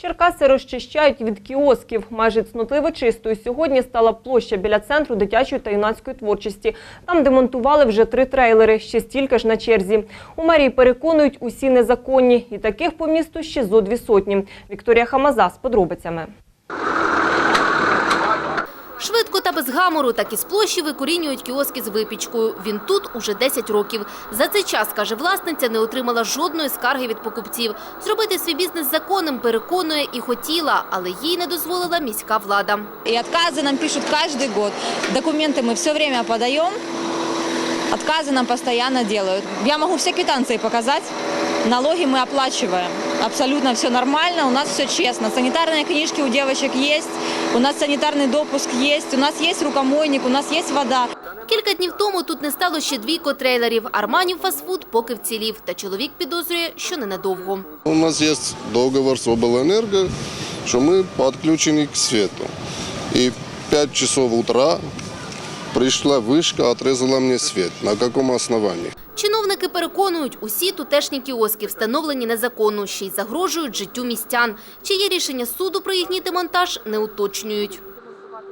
Черкаси розчищають від кіосків. Майже цнотливо чистою сьогодні стала площа біля центру дитячої та юнацької творчості. Там демонтували вже три трейлери, ще стільки ж на черзі. У мерії переконують, усі незаконні. І таких по місту ще зо дві сотні. Вікторія Хамаза з подробицями. Швидко та без гамору так із площі викорінюють кіоски з випічкою. Він тут уже 10 років. За цей час, каже власниця, не отримала жодної скарги від покупців. Зробити свій бізнес законним переконує і хотіла, але їй не дозволила міська влада. И отказы нам пишут каждый год. Документы мы все время подаем. Отказы нам постоянно делают. Я могу все квитанции показать. Налоги мы оплачиваем. Абсолютно все нормально, у нас все честно. Санитарные книжки у девочек есть, у нас санитарный допуск есть, у нас есть рукомойник, у нас есть вода. Кілька днів тому тут не стало ще двійко трейлерів. Арманів фастфуд поки вцілів. Та чоловік підозрює, що ненадовго. У нас есть договор с облэнерго, что мы подключены к свету. И в 5 часов утра пришла вышка, отрезала мне свет. На каком основании? Чиновники переконують, усі тутешні кіоски встановлені незаконно, ще й загрожують життю містян. Чи є рішення суду про їхній демонтаж, не уточнюють.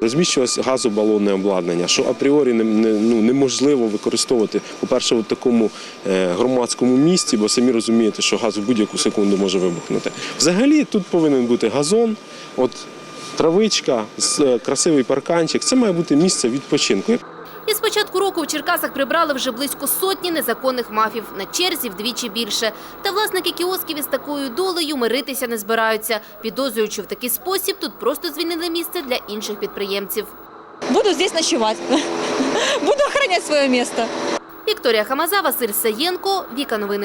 Розміщувалось газобалонне обладнання, що апріорі не, ну, неможливо використовувати, по-перше, у такому е, громадському місці, бо самі розумієте, що газ в будь-яку секунду може вибухнути. Взагалі тут повинен бути газон, от травичка, е, красивий парканчик. Це має бути місце відпочинку. І з початку року в Черкасах прибрали вже близько сотні незаконних мафів. На черзі вдвічі більше. Та власники кіосків із такою долею миритися не збираються. Підозрюючи в такий спосіб, тут просто звільнили місце для інших підприємців. Буду здесь ночевать. Буду охранять свое место. Вікторія Хамаза, Василь Саєнко, Віка Новини.